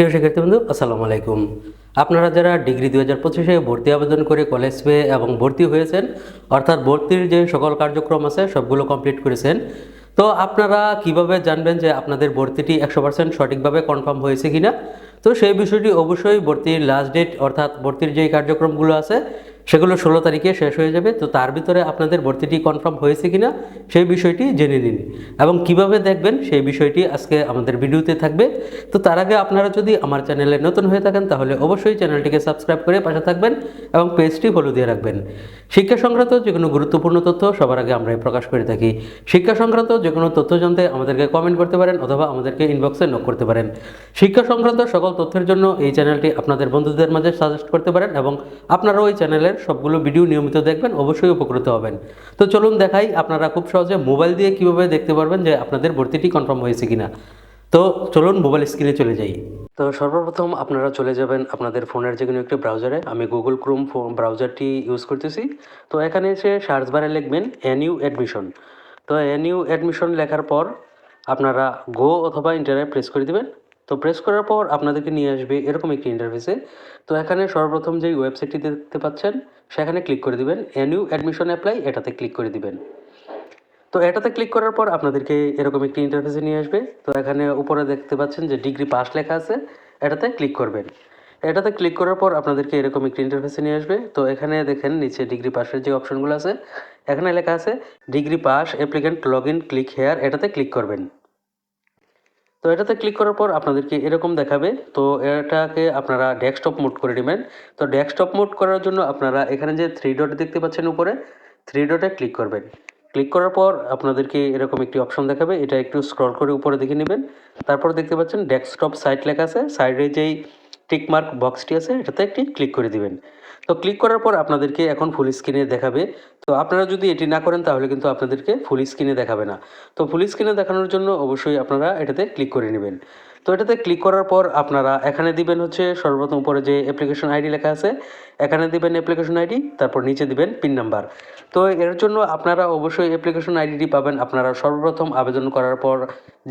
প্রিয় শিক্ষার্থী বন্ধু, আসসালামু আলাইকুম। আপনারা যারা ডিগ্রি দু হাজার পঁচিশে ভর্তি আবেদন করে কলেজ পেয়ে এবং ভর্তি হয়েছেন, অর্থাৎ ভর্তির যে সকল কার্যক্রম আছে, সবগুলো কমপ্লিট করেছেন, তো আপনারা কীভাবে জানবেন যে আপনাদের ভর্তিটি একশো পার্সেন্ট সঠিকভাবে কনফার্ম হয়েছে কিনা? তো সেই বিষয়টি অবশ্যই ভর্তির লাস্ট ডেট অর্থাৎ ভর্তির যেই কার্যক্রমগুলো আছে সেগুলো ষোলো তারিখে শেষ হয়ে যাবে। তো তার ভিতরে আপনাদের ভর্তিটি কনফার্ম হয়েছে কিনা, সেই বিষয়টি জেনে নিন। এবং কীভাবে দেখবেন, সেই বিষয়টি আজকে আমাদের ভিডিওতে থাকবে। তো তার আগে আপনারা যদি আমার চ্যানেলে নতুন হয়ে থাকেন, তাহলে অবশ্যই চ্যানেলটিকে সাবস্ক্রাইব করে পাশে থাকবেন এবং পেজটি ফলো দিয়ে রাখবেন। শিক্ষা সংক্রান্ত যে কোনো গুরুত্বপূর্ণ তথ্য সবার আগে আমরাই প্রকাশ করে থাকি। শিক্ষা সংক্রান্ত যে কোনো তথ্য জানতে আমাদেরকে কমেন্ট করতে পারেন অথবা আমাদেরকে ইনবক্সে নক করতে পারেন। শিক্ষা সংক্রান্ত সকল তথ্যের জন্য এই চ্যানেলটি আপনাদের বন্ধুদের মাঝে সাজেস্ট করতে পারেন এবং আপনারাও ওই চ্যানেলের সবগুলো ভিডিও নিয়মিত দেখবেন, অবশ্যই উপকৃত হবেন। তো চলুন দেখাই আপনারা খুব সহজে মোবাইল দিয়ে কীভাবে দেখতে পারবেন যে আপনাদের ভর্তিটি কনফার্ম হয়েছে কিনা। তো চলুন মোবাইল স্ক্রিনে চলে যাই। তো সর্বপ্রথম আপনারা চলে যাবেন আপনাদের ফোনের যে কোনো একটি ব্রাউজারে আমি গুগল ক্রোম ব্রাউজারটি ইউজ করতেছি। তো এখানে এসে সার্চ বারে লিখবেন এনইউ অ্যাডমিশন তো এনইউ অ্যাডমিশন লেখার পর আপনারা গো অথবা ইন্টারে প্রেস করে দিবেন। তো প্রেস করার পর আপনাদেরকে নিয়ে আসবে এরকম একটি ইন্টারফেসে তো এখানে সর্বপ্রথম যেই ওয়েবসাইটটি দেখতে পাচ্ছেন, সেখানে ক্লিক করে দিবেন এনইউ অ্যাডমিশন অ্যাপ্লাই এটাতে ক্লিক করে দিবেন। তো এটাতে ক্লিক করার পর আপনাদেরকে এরকম একটি ইন্টারফেসে নিয়ে আসবে। তো এখানে উপরে দেখতে পাচ্ছেন যে ডিগ্রি পাস লেখা আছে, এটাতে ক্লিক করবেন। এটাতে ক্লিক করার পর আপনাদেরকে এরকম একটি ইন্টারফেসে নিয়ে আসবে। তো এখানে দেখেন নিচে ডিগ্রি পাসের যে অপশনগুলো আছে, এখানে লেখা আছে degree pass applicant log in click here এটাতে ক্লিক করবেন। তো এটাতে ক্লিক করার পর আপনাদেরকে এরকম দেখাবে। তো এটাকে আপনারা ডেস্কটপ মোড করে নেবেন। তো ডেস্কটপ মোড করার জন্য আপনারা এখানে যে থ্রি ডট দেখতে পাচ্ছেন উপরে থ্রি ডটে ক্লিক করবেন। ক্লিক করার পর আপনাদেরকে এরকম একটি অপশন দেখাবে। এটা একটু স্ক্রল করে উপরে দেখে নেবেন। তারপর দেখতে পাচ্ছেন ডেস্কটপ সাইট লেখা আছে। সাইডে যেই টিকমার্ক বক্সটি আছে, এটাতে একটি ক্লিক করে দিবেন। তো ক্লিক করার পর আপনাদেরকে এখন ফুল স্ক্রিনে দেখাবে। তো আপনারা যদি এটি না করেন, তাহলে কিন্তু আপনাদেরকে ফুল স্ক্রিনে দেখাবে না। তো ফুল স্ক্রিনে দেখানোর জন্য অবশ্যই আপনারা এটাতে ক্লিক করে নেবেন। তো এটাতে ক্লিক করার পর আপনারা এখানে দিবেন হচ্ছে সর্বপ্রথম উপরে যে অ্যাপ্লিকেশন আইডি লেখা আছে, এখানে দিবেন অ্যাপ্লিকেশন আইডি তারপর নিচে দিবেন পিন নাম্বার তো এর জন্য আপনারা অবশ্যই অ্যাপ্লিকেশন আইডিটি পাবেন। আপনারা সর্বপ্রথম আবেদন করার পর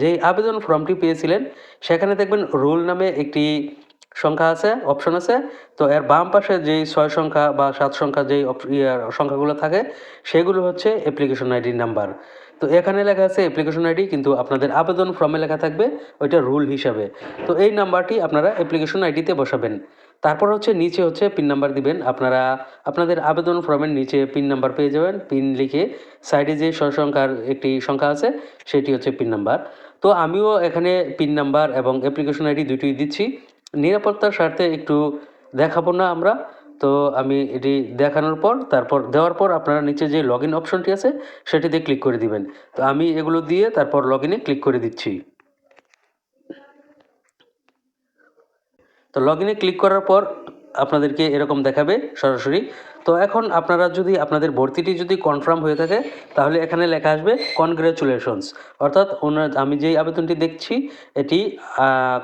যেই আবেদন ফর্মটি পেয়েছিলেন, সেখানে দেখবেন রোল নামে একটি সংখ্যা আছে অপশন আছে। তো এর বাম পাশে যেই ছয় সংখ্যা বা সাত সংখ্যা যেই সংখ্যাগুলো থাকে, সেগুলো হচ্ছে অ্যাপ্লিকেশন আইডির নাম্বার তো এখানে লেখা আছে অ্যাপ্লিকেশন আইডি কিন্তু আপনাদের আবেদন ফর্মে লেখা থাকবে ওইটা রুল হিসাবে। তো এই নাম্বারটি আপনারা অ্যাপ্লিকেশন আইডিতে বসাবেন। তারপর হচ্ছে নিচে হচ্ছে পিন নাম্বার দিবেন। আপনারা আপনাদের আবেদন ফর্মের নিচে পিন নাম্বার পেয়ে যাবেন। পিন লিখে সাইডে যে ছয় সংখ্যার একটি সংখ্যা আছে, সেটি হচ্ছে পিন নাম্বার তো আমিও এখানে পিন নাম্বার এবং অ্যাপ্লিকেশন আইডি দুটোই দিচ্ছি। নিরাপত্তার স্বার্থে একটু দেখাবো না আমরা। তো আমি এটি দেখানোর পর, তারপর দেওয়ার পর আপনারা নিচে যে লগ ইন অপশনটি আছে, সেটিতে ক্লিক করে দিবেন। তো আমি এগুলো দিয়ে তারপর লগ ইনে ক্লিক করে দিচ্ছি। তো লগ ইনে ক্লিক করার পর আপনাদেরকে এরকম দেখাবে সরাসরি। তো এখন আপনারা যদি, আপনাদের ভর্তিটি যদি কনফার্ম হয়ে থাকে, তাহলে এখানে লেখা আসবে কনগ্রেচুলেশনস অর্থাৎ ওনার, আমি যেই আবেদনটি দেখছি, এটি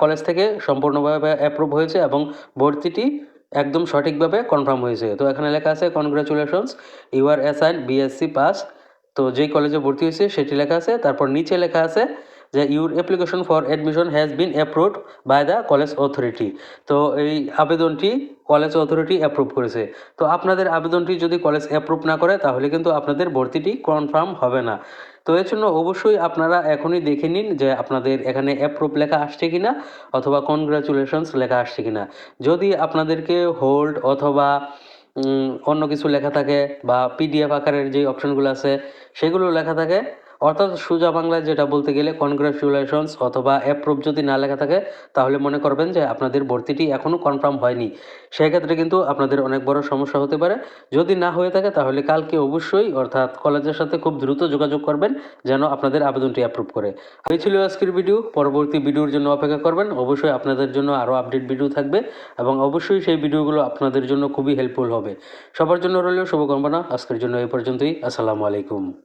কলেজ থেকে সম্পূর্ণভাবে অ্যাপ্রুভ হয়েছে এবং ভর্তিটি একদম সঠিকভাবে কনফার্ম হয়েছে। তো এখানে লেখা আছে congratulations you are assign BSc pass তো যেই কলেজে ভর্তি হয়েছে, সেটি লেখা আছে। তারপর নিচে লেখা আছে যে your application for admission has been approved by the college authority তো এই আবেদনটি কলেজ অথরিটি অ্যাপ্রুভ করেছে। তো আপনাদের আবেদনটি যদি কলেজ অ্যাপ্রুভ না করে, তাহলে কিন্তু আপনাদের ভর্তিটি কনফার্ম হবে না। তো এর জন্য অবশ্যই আপনারা এখনই দেখে নিন যে আপনাদের এখানে অ্যাপ্রুভ লেখা আসছে কি না অথবা কনগ্রাচুলেশনস লেখা আসছে কিনা। যদি আপনাদেরকে হোল্ড অথবা অন্য কিছু লেখা থাকে বা পিডিএফ আকারের যে অপশনগুলো আছে, সেগুলো লেখা থাকে অর্থাৎ সোজা বাংলায় যেটা বলতে গেলে কনগ্রাচুলেশনস অথবা অ্যাপ্রুভ যদি না লেখা থাকে, তাহলে মনে করবেন যে আপনাদের ভর্তিটি এখনও কনফার্ম হয়নি। সেক্ষেত্রে কিন্তু আপনাদের অনেক বড় সমস্যা হতে পারে। যদি না হয়ে থাকে, তাহলে কালকে অবশ্যই অর্থাৎ কলেজের সাথে খুব দ্রুত যোগাযোগ করবেন যেন আপনাদের আবেদনটি অ্যাপ্রুভ করে। এই ছিল আজকের ভিডিও পরবর্তী ভিডিওর জন্য অপেক্ষা করবেন। অবশ্যই আপনাদের জন্য আরও আপডেট ভিডিও থাকবে এবং অবশ্যই সেই ভিডিওগুলো আপনাদের জন্য খুবই হেল্পফুল হবে। সবার জন্য রইল শুভকামনা। আজকের জন্য এই পর্যন্তই। আসসালামু আলাইকুম।